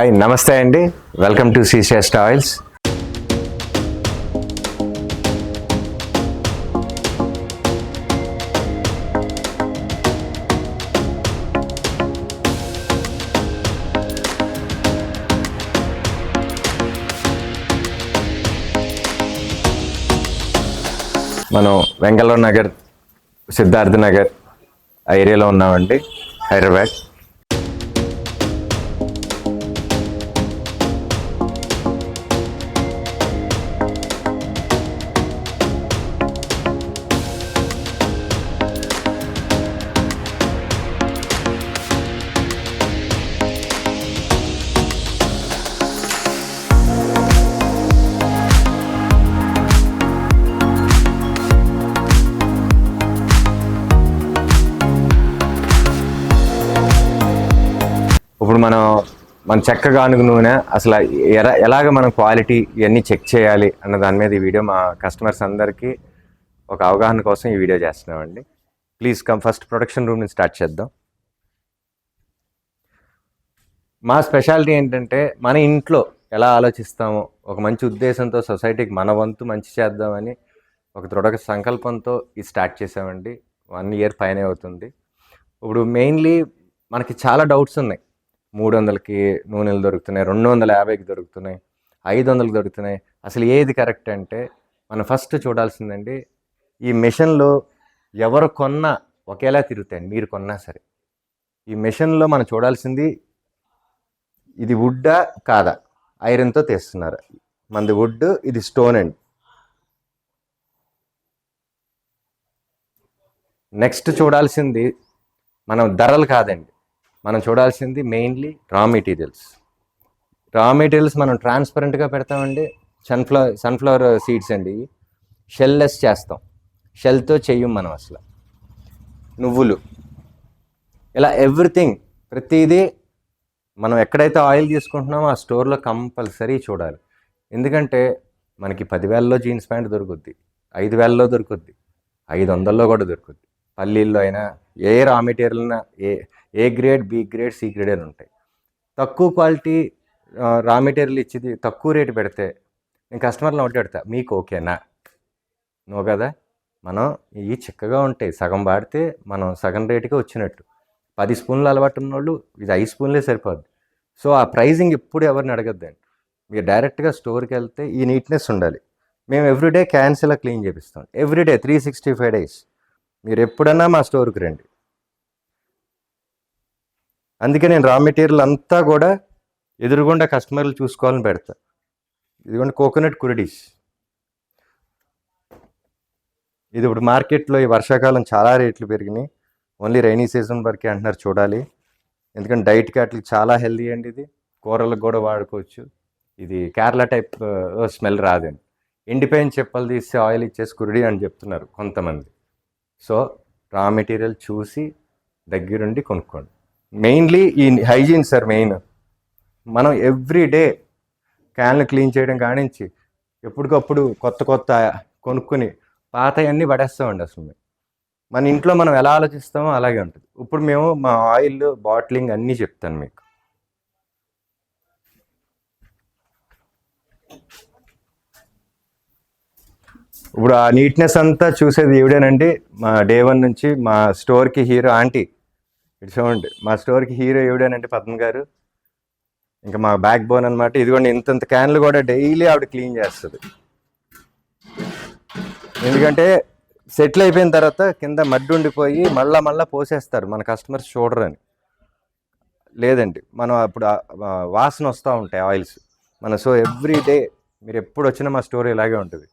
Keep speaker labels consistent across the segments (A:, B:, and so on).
A: Hi నమస్తే అండి. Welcome to సీషెస్ట్ oils మనం వెంగళూరు నగర్ సిద్ధార్థ నగర్ ఆ ఏరియాలో ఉన్నామండి హైదరాబాద్. మనం మన చెక్క గానుగ నూనె అసలు ఎలా ఎలాగ మనం క్వాలిటీ ఇవన్నీ చెక్ చేయాలి అన్న దాని మీద ఈ వీడియో మా కస్టమర్స్ అందరికీ ఒక అవగాహన కోసం ఈ వీడియో చేస్తున్నామండి. Please come first production room నుంచి స్టార్ట్ చేద్దాం. మా స్పెషాలిటీ ఏంటంటే మన ఇంట్లో ఎలా ఆలోచిస్తామో ఒక మంచి ఉద్దేశంతో సొసైటీకి మన వంతు మంచి చేద్దామని ఒక దృఢ సంకల్పంతో ఇది స్టార్ట్ చేసామండి వన్ ఇయర్ పైన అవుతుంది. ఇప్పుడు మెయిన్లీ మనకి చాలా డౌట్స్ ఉన్నాయి. మూడు వందలకి నూనెలు దొరుకుతున్నాయి రెండు వందల యాభైకి దొరుకుతున్నాయి ఐదు వందలకి దొరుకుతున్నాయి. అసలు ఏది కరెక్ట్ అంటే మనం ఫస్ట్ చూడాల్సిందండి ఈ మిషన్లో ఎవరు కొన్నా ఒకేలా తిరుగుతాయండి మీరు కొన్నా సరే. ఈ మిషన్లో మనం చూడాల్సింది ఇది వుడ్డా కాదా? ఐరన్తో తీస్తున్నారు. మనది వుడ్ ఇది స్టోన్ అండి. నెక్స్ట్ చూడాల్సింది మనం ధరలు కాదండి. మనం చూడాల్సింది మెయిన్లీ రా మెటీరియల్స్ రా మెటీరియల్స్ మనం ట్రాన్స్పరెంట్గా పెడతామండి. సన్ఫ్లవర్ సన్ఫ్లవర్ సీడ్స్ అండి. షెల్లెస్ చేస్తాం. షెల్తో చెయ్యం మనం అసలు. నువ్వులు. ఇలా ఎవ్రీథింగ్ ప్రతిదీ మనం ఎక్కడైతే ఆయిల్ తీసుకుంటున్నామో ఆ స్టోర్లో కంపల్సరీ చూడాలి. ఎందుకంటే మనకి పదివేలలో జీన్స్ ప్యాంట్ దొరుకుద్ది ఐదు వేలలో దొరుకుద్ది ఐదు వందల్లో కూడా దొరుకుద్ది. పల్లీల్లో అయినా ఏ రా మెటీరియల్ అయినా ఏ A grade B grade C grade అని ఉంటాయి. తక్కువ క్వాలిటీ రా మెటీరియల్ ఇచ్చేది తక్కువ రేటు పెడితే నేను కస్టమర్లు ఒకటి పెడతా మీకు ఓకేనా నో? కదా మనం ఇవి చిక్కగా ఉంటాయి సగం వాడితే మనం సగం రేటుకే వచ్చినట్టు. పది స్పూన్లు అలవాటు ఉన్న వాళ్ళు ఇది ఐదు స్పూన్లే సరిపోద్ది. సో ఆ ప్రైజింగ్ ఎప్పుడు ఎవరిని అడగద్దండి మీరు డైరెక్ట్గా స్టోర్కి వెళ్తే ఈ నీట్నెస్ ఉండాలి. మేము ఎవ్రీడే క్యాన్స్ ఇలా క్లీన్ చేపిస్తాం. Everyday three sixty five days మీరు ఎప్పుడన్నా మా స్టోర్కి రండి. అందుకే నేను రా మెటీరియల్ అంతా కూడా ఎదురుగుండా కస్టమర్లు చూసుకోవాలని పెడతా. ఇదిగోండి కోకోనట్ కురడీస్. ఇది ఇప్పుడు మార్కెట్లో ఈ వర్షాకాలం చాలా రేట్లు పెరిగినాయి. ఓన్లీ రైనీ సీజన్ వరకే అంటున్నారు చూడాలి. ఎందుకంటే డైట్ క్యాట్లకి చాలా హెల్దీ అండి ఇది. కూరలకు కూడా వాడుకోవచ్చు. ఇది కేరళ టైప్ స్మెల్ రాదండి. ఎండిపోయిన చెప్పలు తీసి ఆయిల్ ఇచ్చేసి కురిడి అని చెప్తున్నారు కొంతమంది. సో రా మెటీరియల్ చూసి దగ్గరుండి కొనుక్కోండి. మెయిన్లీ ఈ హైజీన్ సార్ మెయిన్ మనం ఎవ్రీ డే క్యాన్లు క్లీన్ చేయడం కానించి ఎప్పటికప్పుడు కొత్త కొత్త కొనుక్కొని పాతవన్నీ పడేస్తామండి అసలు మేము. మన ఇంట్లో మనం ఎలా ఆలోచిస్తామో అలాగే ఉంటుంది. ఇప్పుడు మేము మా ఆయిల్ బాటిలింగ్ అన్నీ చెప్తాను మీకు. ఇప్పుడు ఆ నీట్నెస్ అంతా చూసేది ఈవిడేనండి మా డే వన్ నుంచి మా స్టోర్కి హీరో ఆంటీ. ఇటు చూడండి మా స్టోర్కి హీరో ఈవిడేనండి పద్మ గారు. ఇంకా మా బ్యాక్ బోన్ అనమాట ఇదిగోండి ఇంతంత క్యాన్లు కూడా డైలీ ఆవిడ క్లీన్ చేస్తుంది. ఎందుకంటే సెటిల్ అయిపోయిన తర్వాత కింద మడ్డు ఉండిపోయి మళ్ళా మళ్ళా పోసేస్తారు మన కస్టమర్స్ చూడరని. లేదండి మనం అప్పుడు వాసన వస్తూ ఉంటాయి ఆయిల్స్. మన సో ఎవ్రీ డే మీరు ఎప్పుడు వచ్చినా మా స్టోరీ ఇలాగే ఉంటుంది.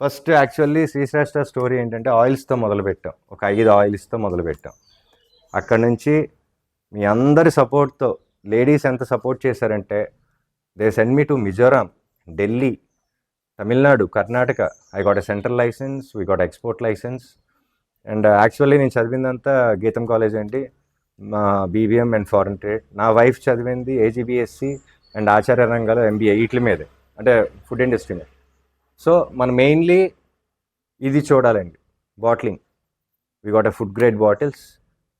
A: ఫస్ట్ యాక్చువల్లీ శ్రీశ్రేష్ట స్టోరీ ఏంటంటే ఆయిల్స్తో మొదలుపెట్టాం. ఒక ఐదు ఆయిల్స్తో మొదలుపెట్టాం. అక్కడి నుంచి మీ అందరి సపోర్ట్తో లేడీస్ ఎంత సపోర్ట్ చేశారంటే they send me to Mizoram Delhi Tamil Nadu Karnataka. I got a central licence we got export licence. And actually నేను చదివిందంతా గీతం కాలేజ్ అండి. మా బీబీఎం అండ్ ఫారెన్ ట్రేడ్. నా వైఫ్ చదివింది ఏజీబీఎస్సి అండ్ ఆచార్య రంగాలు ఎంబీఏ వీటి మీదే అంటే ఫుడ్ ఇండస్ట్రీ మీద. సో మనం మెయిన్లీ ఇది చూడాలండి bottling. We got a food grade bottles.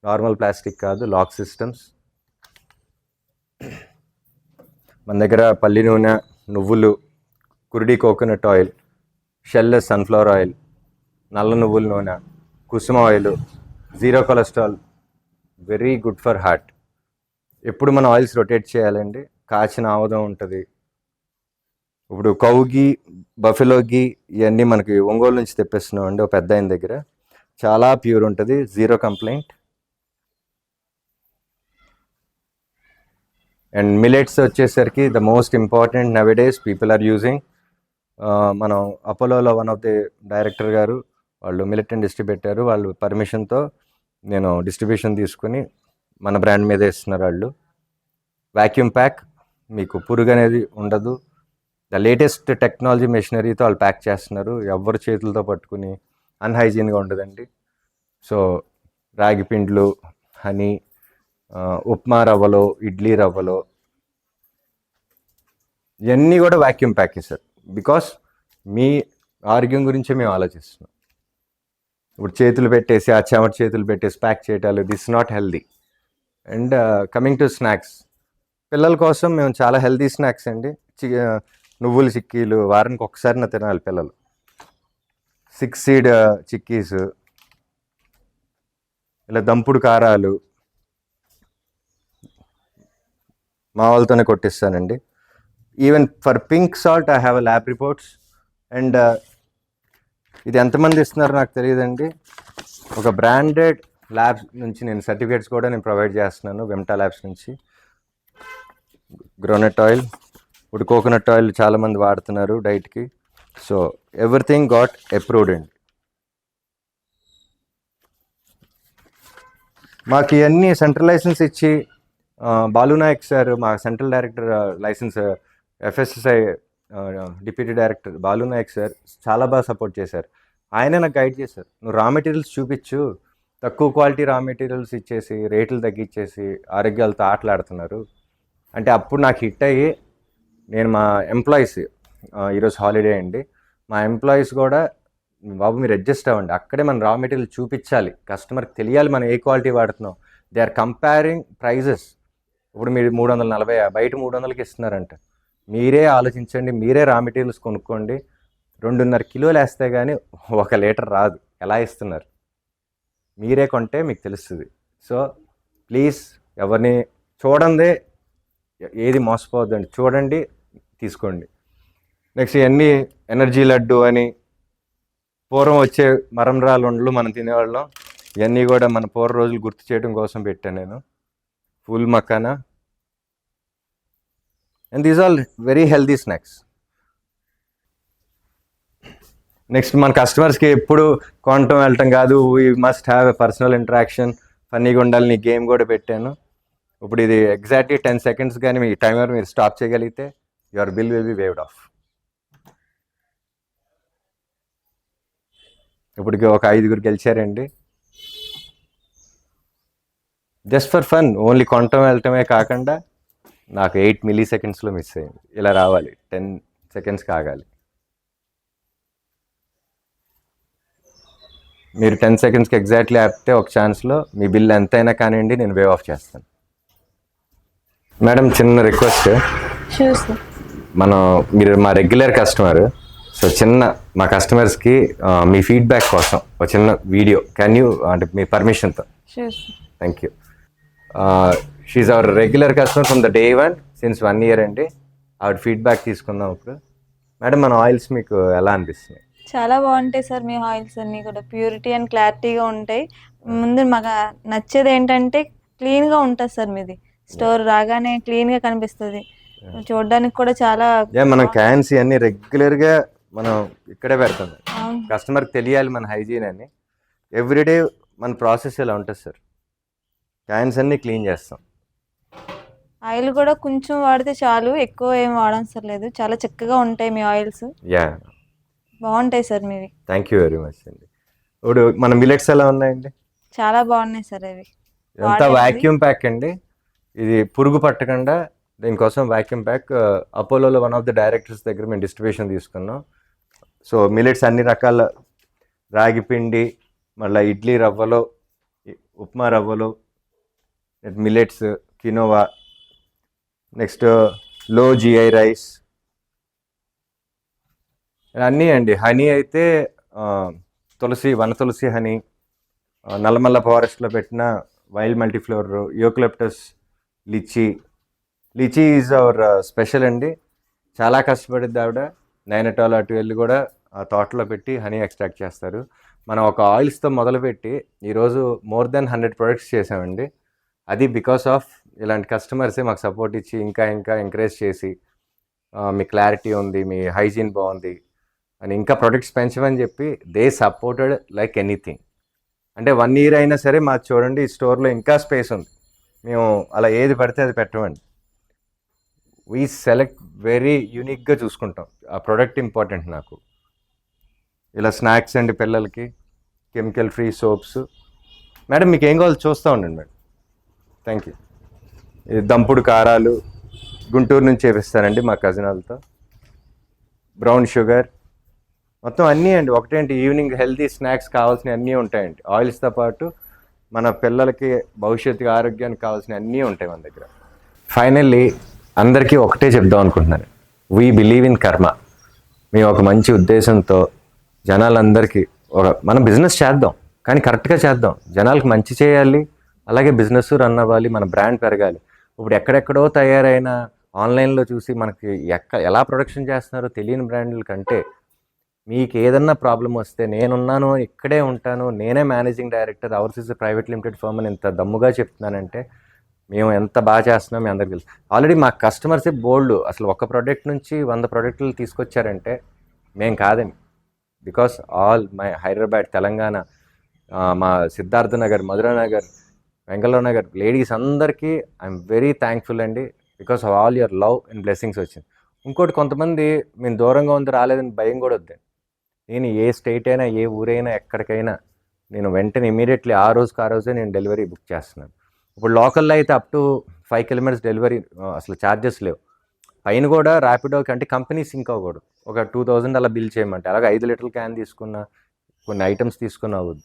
A: Normal plastic కాదు లాక్ సిస్టమ్స్. మన దగ్గర పల్లి నూనె నువ్వులు కురిడి కోకోనట్ ఆయిల్ షెల్ సన్ఫ్లవర్ ఆయిల్ నల్ల నువ్వుల నూనె కుసుమ oil zero cholesterol very good for heart. ఎప్పుడు మన ఆయిల్స్ రొటేట్ చేయాలండి? కాచిన ఆముదం ఉంటుంది. ఇప్పుడు కౌగి బఫెలో గీ ఇవన్నీ మనకి ఒంగోలు నుంచి తెప్పిస్తున్నాం అండి ఒక పెద్ద ఆయన దగ్గర. చాలా ప్యూర్ ఉంటుంది జీరో కంప్లైంట్. అండ్ మిలెట్స్ వచ్చేసరికి the most important nowadays people are using మనం అపోలోలో వన్ ఆఫ్ ది డైరెక్టర్ గారు వాళ్ళు మిలిటెంట్ డిస్ట్రిబ్యూట్ వాళ్ళు పర్మిషన్తో నేను డిస్ట్రిబ్యూషన్ తీసుకుని మన బ్రాండ్ మీద ఇస్తున్నారు వాళ్ళు. వాక్యూమ్ ప్యాక్ మీకు పురుగు అనేది ఉండదు. ద లేటెస్ట్ టెక్నాలజీ మెషినరీతో వాళ్ళు ప్యాక్ చేస్తున్నారు. ఎవరు చేతులతో పట్టుకుని అన్హైజీన్గా ఉండదండి. సో రాగి పిండ్లు హనీ ఉప్మా రవ్వలో ఇడ్లీ రవ్వలో ఇవన్నీ కూడా వాక్యూమ్ ప్యాక్ సార్ బికాస్ మీ ఆరోగ్యం గురించే మేము ఆలోచిస్తున్నాం. ఇప్పుడు చేతులు పెట్టేసి ఆ చెమట చేతులు పెట్టేసి pack చేయటాలు this not healthy and coming to snacks పిల్లల కోసం మేము చాలా హెల్దీ స్నాక్స్ అండి. చి నువ్వులు చిక్కీలు వారానికి ఒకసారి తినాలి పిల్లలు. సిక్స్ సీడ్ చిక్కీస్ ఇలా దంపుడు కారాలు మా వాళ్ళతోనే కొట్టిస్తానండి. Even for pink salt I have lab reports and ఇది ఎంతమంది ఇస్తున్నారో నాకు తెలియదండి. ఒక బ్రాండెడ్ ల్యాబ్ నుంచి నేను సర్టిఫికేట్స్ కూడా నేను ప్రొవైడ్ చేస్తున్నాను వెమ్టా ల్యాబ్స్ నుంచి. గ్రోనట్ ఆయిల్ ఇప్పుడు కోకోనట్ ఆయిల్ చాలామంది వాడుతున్నారు డైట్కి. సో ఎవ్రీథింగ్ గాట్ అప్రూవ్డ్ అండి. మాకు ఇవన్నీ సెంట్రల్ లైసెన్స్ ఇచ్చి బాలునాయక్ బాలు నాయక్ సార్ మా central director licence FSSI deputy director Balu Nayak sir చాలా బాగా సపోర్ట్ చేశారు. ఆయనే నాకు గైడ్ చేశారు. నువ్వు రా మెటీరియల్స్ చూపించు. తక్కువ క్వాలిటీ రా మెటీరియల్స్ ఇచ్చేసి రేట్లు తగ్గించేసి ఆరోగ్యాలతో ఆటలాడుతున్నారు. అంటే అప్పుడు నాకు హిట్ అయ్యి నేను మా ఎంప్లాయీస్ ఈరోజు హాలిడే అండి. మా ఎంప్లాయీస్ కూడా బాబు మీరు అడ్జస్ట్ అవ్వండి. అక్కడే మనం రా మెటీరియల్ చూపించాలి. కస్టమర్కి తెలియాలి మనం ఏ క్వాలిటీ వాడుతున్నాం. They are comparing prices. ఇప్పుడు మీరు మూడు వందల నలభై బయట మూడు వందలకి ఇస్తున్నారంట. మీరే ఆలోచించండి మీరే రా మెటీరియల్స్ కొనుక్కోండి. రెండున్నర కిలోలు వేస్తే కానీ ఒక లీటర్ రాదు. ఎలా ఇస్తున్నారు? మీరే కొంటే మీకు తెలుస్తుంది. సో ప్లీజ్ ఎవరిని చూడండి ఏది మోసపోవద్దండి. చూడండి తీసుకోండి. నెక్స్ట్ ఇవన్నీ ఎనర్జీ లడ్డు అని పూర్వం వచ్చే మరంరాలు ఉండలు మనం తినేవాళ్ళం. ఇవన్నీ కూడా మన పూర్వ రోజులు గుర్తు చేయడం కోసం పెట్టాను నేను. Full makhana and these all very healthy snacks next మన కస్టమర్స్కి ఎప్పుడు కొనటం వెళ్ళటం కాదు. We must have a personal interaction ఫన్నీగా ఉండాలి నీ గేమ్ కూడా పెట్టాను. ఇప్పుడు ఇది ఎగ్జాక్ట్లీ టెన్ సెకండ్స్ కానీ మీ టైమర్ మీరు స్టాప్ చేయగలిగితే your bill will be waived off ఇప్పటికి ఒక ఐదుగురు గెలిచారండి. జస్ట్ ఫర్ ఫన్ ఓన్లీ కొనటం వెళ్ళటమే కాకుండా నాకు ఎయిట్ మిల్లీ సెకండ్స్లో మిస్ అయింది. ఇలా రావాలి. టెన్ సెకండ్స్ కాగాలి మీరు టెన్ సెకండ్స్కి ఎగ్జాక్ట్లీ ఆపితే ఒక ఛాన్స్లో మీ బిల్ ఎంతైనా కానివ్వండి నేను వే ఆఫ్ చేస్తాను. మేడం చిన్న రిక్వెస్ట్ మనం మీరు మా రెగ్యులర్ కస్టమర్ సో చిన్న మా కస్టమర్స్కి మీ ఫీడ్బ్యాక్ కోసం ఒక చిన్న వీడియో కెన్ యూ అంటే మీ పర్మిషన్తో thank you she's our regular customer from the day one since one year అండి. ఆవిడ ఫీడ్బ్యాక్ తీసుకుందాం ఇప్పుడు. మేడం మన ఆయిల్స్ మీకు ఎలా అనిపిస్తున్నాయి?
B: చాలా బాగుంటాయి సార్ మీ ఆయిల్స్ అన్ని కూడా. ప్యూరిటీ అండ్ క్లారిటీగా ఉంటాయి. ముందు మాకు నచ్చేది ఏంటంటే క్లీన్గా ఉంటుంది సార్ మీది. స్టోర్ రాగానే క్లీన్గా కనిపిస్తుంది. చూడడానికి కూడా చాలా
A: మనం క్యాన్స్ అన్ని రెగ్యులర్గా మనం ఇక్కడే పెడతాం. కస్టమర్కి తెలియాలి మన హైజీన్ అని. ఎవ్రీడే మన ప్రాసెస్ ఇలా ఉంటుంది సార్? క్యాన్స్ అన్ని క్లీన్ చేస్తాం.
B: ఆయిల్ కూడా కొంచెం వాడితే చాలు ఎక్కువ ఏం వాడనసరం లేదు చాలా చక్కగా ఉంటాయి మీ ఆయిల్స్.
A: యా
B: బాగుంటాయి సార్ మీవి.
A: థ్యాంక్ యూ వెరీ మచ్ అండి. ఇప్పుడు మన మిలెట్స్ ఎలా ఉన్నాయండి?
B: చాలా బాగున్నాయి సార్ అవి.
A: ఇదంతా
B: వాడండి.
A: వాక్యూమ్ ప్యాక్ అండి? ఇది పురుగు పట్టకుండా దీనికోసం వాక్యూమ్ ప్యాక్ అపోలోలో వన్ ఆఫ్ ద డైరెక్టర్స్ దగ్గర మేము డిస్ట్రిబ్యూషన్ తీసుకున్నాం. సో మిలెట్స్ అన్ని రకాల రాగి పిండి మళ్ళీ ఇడ్లీ రవ్వలో ఉప్మా రవ్వలో మిలెట్స్ కినోవా నెక్స్ట్లో జిఐ రైస్ అన్నీ అండి. హనీ అయితే తులసి వన తులసి హనీ నల్లమల్ల ఫారెస్ట్లో పెట్టిన wild multiflora eucalyptus litchi litchi is our special అండి. చాలా కష్టపడిద్ది ఆవిడ. నైనటాల్ అటు వెళ్ళి కూడా ఆ తోటలో పెట్టి హనీ ఎక్స్ట్రాక్ట్ చేస్తారు. మనం ఒక ఆయిల్స్తో మొదలుపెట్టి ఈరోజు మోర్ దెన్ హండ్రెడ్ ప్రొడక్ట్స్ చేసామండి. అది బికాస్ ఆఫ్ ఇలాంటి కస్టమర్సే మాకు సపోర్ట్ ఇచ్చి ఇంకా ఇంకా ఎంకరేజ్ చేసి మీ క్లారిటీ ఉంది మీ హైజీన్ బాగుంది అని ఇంకా ప్రొడక్ట్స్ పెంచమని చెప్పి దే సపోర్టెడ్ లైక్ ఎనీథింగ్ అంటే వన్ ఇయర్ అయినా సరే మాకు చూడండి ఈ స్టోర్లో ఇంకా స్పేస్ ఉంది. మేము అలా ఏది పడితే అది పెట్టమండి. వీ సెలెక్ట్ వెరీ యూనిక్గా చూసుకుంటాం. ఆ ప్రోడక్ట్ ఇంపార్టెంట్ నాకు. ఇలా స్నాక్స్ అండి పిల్లలకి కెమికల్ ఫ్రీ సోప్స్ మేడం మీకు ఏం కావాలో చూస్తూ ఉండండి మేడం. థ్యాంక్ యూ ఇది దంపుడు కారాలు గుంటూరు నుంచి చేపిస్తారండి మా కజిన్ వాళ్ళతో. బ్రౌన్ షుగర్ మొత్తం అన్నీ అండి. ఒకటేంటి? ఈవినింగ్ హెల్తీ స్నాక్స్ కావాల్సిన అన్నీ ఉంటాయండి. ఆయిల్స్తో పాటు మన పిల్లలకి భవిష్యత్తు ఆరోగ్యానికి కావాల్సిన అన్నీ ఉంటాయి మన దగ్గర. ఫైనల్లీ అందరికీ ఒకటే చెప్దాం అనుకుంటున్నాను. వీ బిలీవ్ ఇన్ కర్మ మేము ఒక మంచి ఉద్దేశంతో జనాలందరికీ ఒక మనం బిజినెస్ చేద్దాం. కానీ కరెక్ట్గా చేద్దాం. జనాలకు మంచి చేయాలి. అలాగే బిజినెస్ రన్ అవ్వాలి మన బ్రాండ్ పెరగాలి. ఇప్పుడు ఎక్కడెక్కడో తయారైన ఆన్లైన్లో చూసి మనకి ఎక్క ఎలా ప్రొడక్షన్ చేస్తున్నారో తెలియని బ్రాండ్ల కంటే మీకు ఏదన్నా ప్రాబ్లం వస్తే నేనున్నాను ఇక్కడే ఉంటాను నేనే managing director ours is private limited firm అని ఇంత దమ్ముగా చెప్తున్నానంటే మేము ఎంత బాగా చేస్తున్నాం మీ అందరికి తెలుసు. ఆల్రెడీ మా కస్టమర్సే బోల్డ్ అసలు ఒక ప్రోడక్ట్ నుంచి వంద ప్రోడక్ట్లు తీసుకొచ్చారంటే మేము కాదండి because all my Hyderabad Telangana మా సిద్ధార్థనగర్ నగర్ మధురా నగర్ లేడీస్ అందరికీ ఐఎమ్ వెరీ థ్యాంక్ఫుల్ అండి. Because of all your love and blessings వచ్చింది. ఇంకోటి కొంతమంది మేము దూరంగా ఉంది రాలేదని భయం కూడా వద్దండి. నేను ఏ స్టేట్ అయినా ఏ ఊరైనా ఎక్కడికైనా నేను వెంటనే ఇమీడియట్లీ ఆ రోజుకి ఆ రోజే నేను డెలివరీ బుక్ చేస్తున్నాను. ఇప్పుడు లోకల్లో అయితే up to five kilometres delivery అసలు ఛార్జెస్ లేవు. పైన కూడా ర్యాపిడోకి అంటే కంపెనీ సింక్ అవ్వకూడదు. ఒక టూ థౌజండ్ అలా బిల్ చేయమంటే అలాగే ఐదు లీటర్ల క్యాన్ తీసుకున్న కొన్ని ఐటమ్స్ తీసుకున్న అవుద్ది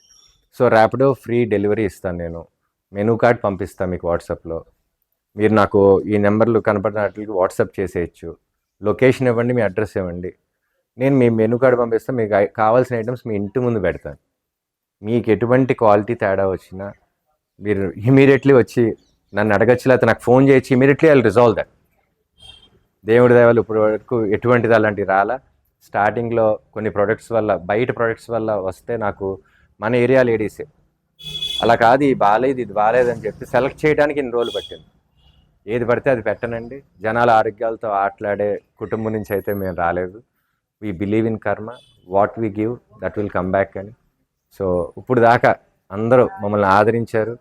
A: సో ర్యాపిడో ఫ్రీ డెలివరీ ఇస్తాను నేను. మెనూ కార్డ్ పంపిస్తాను మీకు వాట్సాప్లో. మీరు నాకు ఈ నెంబర్లు కనపడినట్లకి వాట్సాప్ చేసేయచ్చు. లొకేషన్ ఇవ్వండి మీ అడ్రస్ ఇవ్వండి. నేను మీ మెనూ కార్డ్ పంపిస్తాను మీకు కావాల్సిన ఐటమ్స్ మీ ఇంటి ముందు పెడతాను. మీకు ఎటువంటి క్వాలిటీ తేడా వచ్చినా మీరు ఇమీడియట్లీ వచ్చి నన్ను అడగచ్చు లేకపోతే నాకు ఫోన్ చేయొచ్చు ఇమీడియట్లీ ఐ రిజాల్వ్ దట్. దేవుడి దయవల్ల ఇప్పటి వరకు ఎటువంటిది అలాంటివి రాలా. స్టార్టింగ్లో కొన్ని ప్రొడక్ట్స్ వల్ల బయట ప్రొడక్ట్స్ వల్ల వస్తే నాకు మన ఏరియా లేడీసే. అలా కాదు ఇది బాగాలేదు ఇది బాగాలేదని చెప్పి సెలెక్ట్ చేయడానికి ఇన్ని రోజులు పట్టింది. ఏది పడితే అది పెట్టనండి. జనాల ఆరోగ్యాలతో ఆటలాడే కుటుంబం నుంచి అయితే మేము రాలేదు. We believe in karma what we give that will come back అని. సో ఇప్పుడు దాకా అందరూ మమ్మల్ని ఆదరించారు.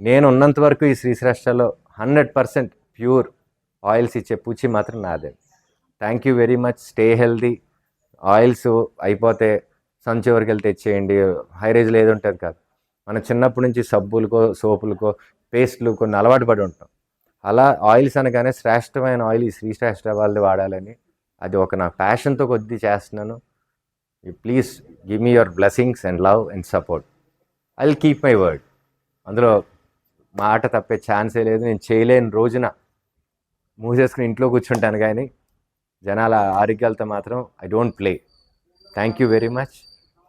A: నేను ఉన్నంత వరకు ఈ శ్రీశ్రేష్టలో హండ్రెడ్ పర్సెంట్ ప్యూర్ ఆయిల్స్ ఇచ్చే పూచి మాత్రం నాదే. Thank you very much stay healthy oils అయిపోతే సంచి వరకు వెళ్తే తెచ్చేయండి. హై రేంజ్లో ఏది ఉంటుంది కాదు. మనం చిన్నప్పటి నుంచి సబ్బులకో సోపులకో పేస్ట్లు కొన్ని అలవాటు పడి ఉంటాం. అలా ఆయిల్స్ అనగానే శ్రేష్టమైన ఆయిల్ ఈ శ్రీ శ్రేష్ట వాళ్ళది వాడాలని అది ఒక నా ప్యాషన్తో కొద్ది చేస్తున్నాను. Please give me your blessings and love and support I will keep my word అందులో మాట తప్పే ఛాన్సే లేదు. నేను చేయలేని రోజున మూసేసుకుని ఇంట్లో కూర్చుంటాను కానీ జనాల ఆరోగ్యాలతో మాత్రం I don't play thank you very much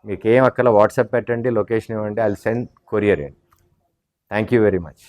A: మీకు ఏం అక్కల వాట్సాప్ పెట్టండి లొకేషన్ ఇవ్వండి ఐ సెండ్ కొరియర్ అండి థ్యాంక్ యూ వెరీ మచ్